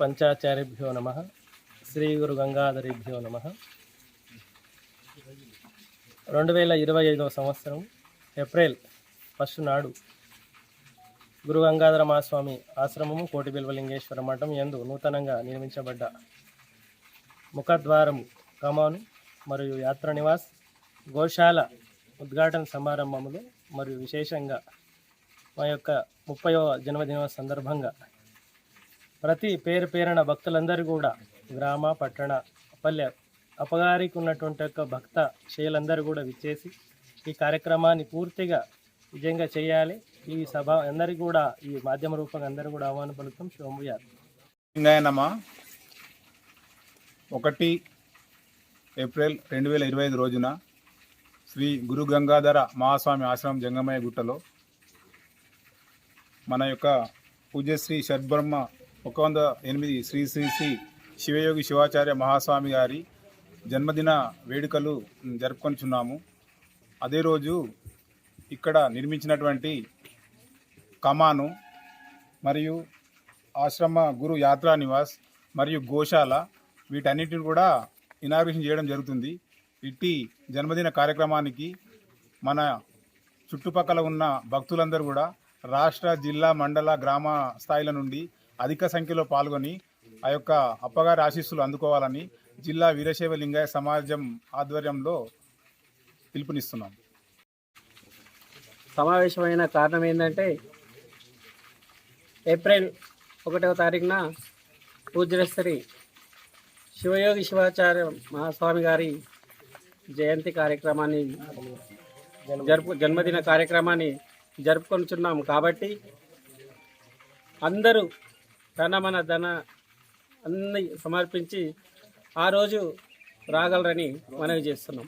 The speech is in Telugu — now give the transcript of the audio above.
పంచాచార్యభ్యో నమ. శ్రీ గురు గంగాధరిభ్యో నమ. రెండు వేల ఇరవై ఐదవ సంవత్సరం ఏప్రిల్ ఫస్ట్ నాడు. గురు గంగాధర మహాస్వామి ఆశ్రమము కోటి బిల్వలింగేశ్వర మఠం యందు నూతనంగా నిర్మించబడ్డ ముఖద్వారము కమాను మరియు యాత్ర నివాస్ గోశాల ఉద్ఘాటన సమారంభములు మరియు విశేషంగా మా యొక్క ముప్పయో జన్మదిన సందర్భంగా ప్రతి పేరు పేరున భక్తులందరూ కూడా గ్రామ పట్టణ పల్లె అపగారికి ఉన్నటువంటి యొక్క భక్త శైలందరూ కూడా విచ్చేసి ఈ కార్యక్రమాన్ని పూర్తిగా విజయంగా చేయాలి. ఈ సభ అందరికీ కూడా ఈ మాధ్యమ రూపంగా అందరూ కూడా ఆహ్వాన పలుకుతాం. శుభముయాలు ఒకటి ఏప్రిల్ రెండు వేల ఇరవై ఐదు రోజున శ్రీ గురు గంగాధర మహాస్వామి ఆశ్రమం జంగమయ్య గుట్టలో మన యొక్క పూజ్యశ్రీ షడ్బ్రహ్మ ఒక వంద ఎనిమిది శ్రీ శ్రీ శ్రీ శివయోగి శివాచార్య మహాస్వామి గారి జన్మదిన వేడుకలు జరుపుకొనిచున్నాము. అదే రోజు ఇక్కడ నిర్మించినటువంటి కమాను మరియు ఆశ్రమ గురు యాత్రా నివాస్ మరియు గోశాల వీటన్నిటిని కూడా ఇనాగ్రేషన్ చేయడం జరుగుతుంది. ఇట్టి జన్మదిన కార్యక్రమానికి మన చుట్టుపక్కల ఉన్న భక్తులందరూ కూడా రాష్ట్ర జిల్లా మండల గ్రామ స్థాయిల నుండి అధిక సంఖ్యలో పాల్గొని ఆ యొక్క అప్పగారి ఆశీస్సులు అందుకోవాలని జిల్లా వీరశైవ లింగాయ సమాజం ఆధ్వర్యంలో పిలుపునిస్తున్నాం. సమావేశమైన కారణం ఏంటంటే ఏప్రిల్ ఒకటవ తారీఖున పూజ్యశ్రీ శివయోగి శివాచార్య మహాస్వామి గారి జయంతి కార్యక్రమాన్ని జరుపు జన్మదిన కార్యక్రమాన్ని జరుపుకొనిచున్నాం కాబట్టి అందరూ తన మన ధన అన్ని సమర్పించి ఆ రోజు రాగలరని మనవి చేస్తున్నాం.